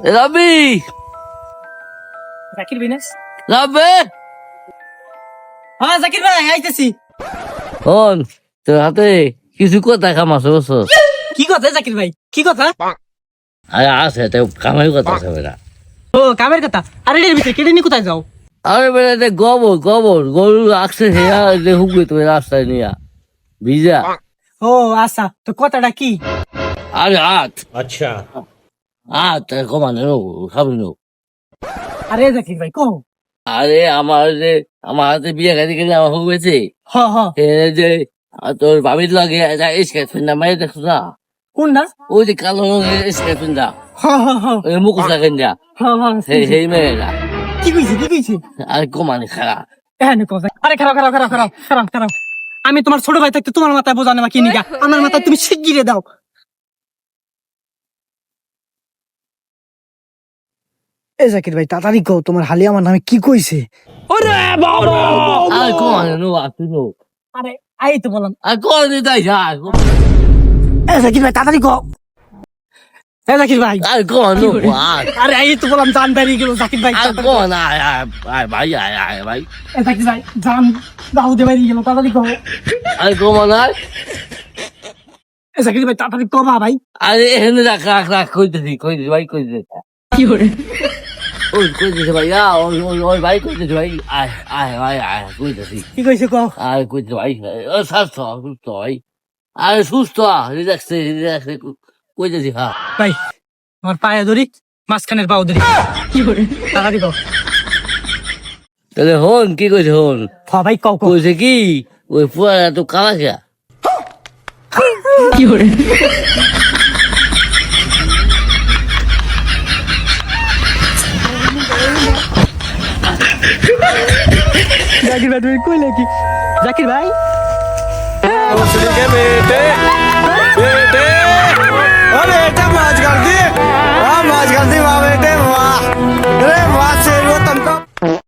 রবি! জাকির বিনেস? রবি! হ্যাঁ জাকির ভাই আইতেছি। হন তোর হাতে কিছু কথা কামাস বস কি কথা জাকির ভাই? কি কথা? আরে আছে তো কামাই কথা আছে বেটা। ও কামের কথা? আরে এর ভিতরে কেটে নি কোথায় যাও? আরে বেটা এটা গোবর গোবর গরু আসছে হেয়া যে হুকবে তুমি রাস্তায় নিয়া ভিজা। ও আচ্ছা তো কথাটা কি? আরে হাত। আ তা কমানো সামনে আরে ভাই কো আরে আমার যে আমার হাতে বিয়ে গাড়ি কিনে আমার হয়েছে যে তোর ভাবির লাগে স্কেচ ফিন্দা মারি দেখছ না? কোন ওই যে কালো রঙের ফিন্দা যা। সেই মেয়ে কি কইছে কি কইছে? আরে কমানি হ্যাঁ, আরে খারাপ খারাপ খারাপ খারাপ খারাপ আমি তোমার ছোট ভাই থাকতে তোমার মাথায় বোঝানো বা কি নিগা। আমার মাথায় তুমি শিগগিরে দাও। এ জাকির ভাই তাড়াতাড়ি কও তোমার হালি আমার নামে কি কইছে? আর কমানে নো আপনি নো আরে আই তো বললাম। আর কোন তাই যা এ জাকির ভাই তাড়াতাড়ি কও। এ জাকির ভাই। আর কোন নো আরে আই তো বললাম জান বেরিয়ে গেল জাকির ভাই আর কোন? আয় আয় আয় ভাই আয় আয় ভাই। এ জাকির ভাই জান দাউদে বেরিয়ে গেল তাড়াতাড়ি কও। আর কমান আয় এ জাকির ভাই তাড়াতাড়ি কবা ভাই। আরে এখানে রাখ রাখ রাখ কইতেছি কইতেছি ভাই কইতেছি। কি করে? ওই কইতেছি ভাই? আ ওই ওই ওই ভাই কইতেছি ভাই? আয় আয় ভাই আয় কইতেছি কি কইছে কও? আর কইতেছি ভাই? ও সুস্থ সুস্থ ভাই। আর সুস্থ রিল্যাক্সে রিল্যাক্সে কইতেছি হ্যাঁ ভাই আমার পায়ে ধরি মাঝখানের পাও ধরি। কি করে? তাড়াতাড়ি কও। তাহলে হন কি কইছে হন? হ ভাই কও কইছে কি? ওই পুরা তো কালা কি করে? জাকির ভাই তুমি কইলে কি? জাকির ভাই?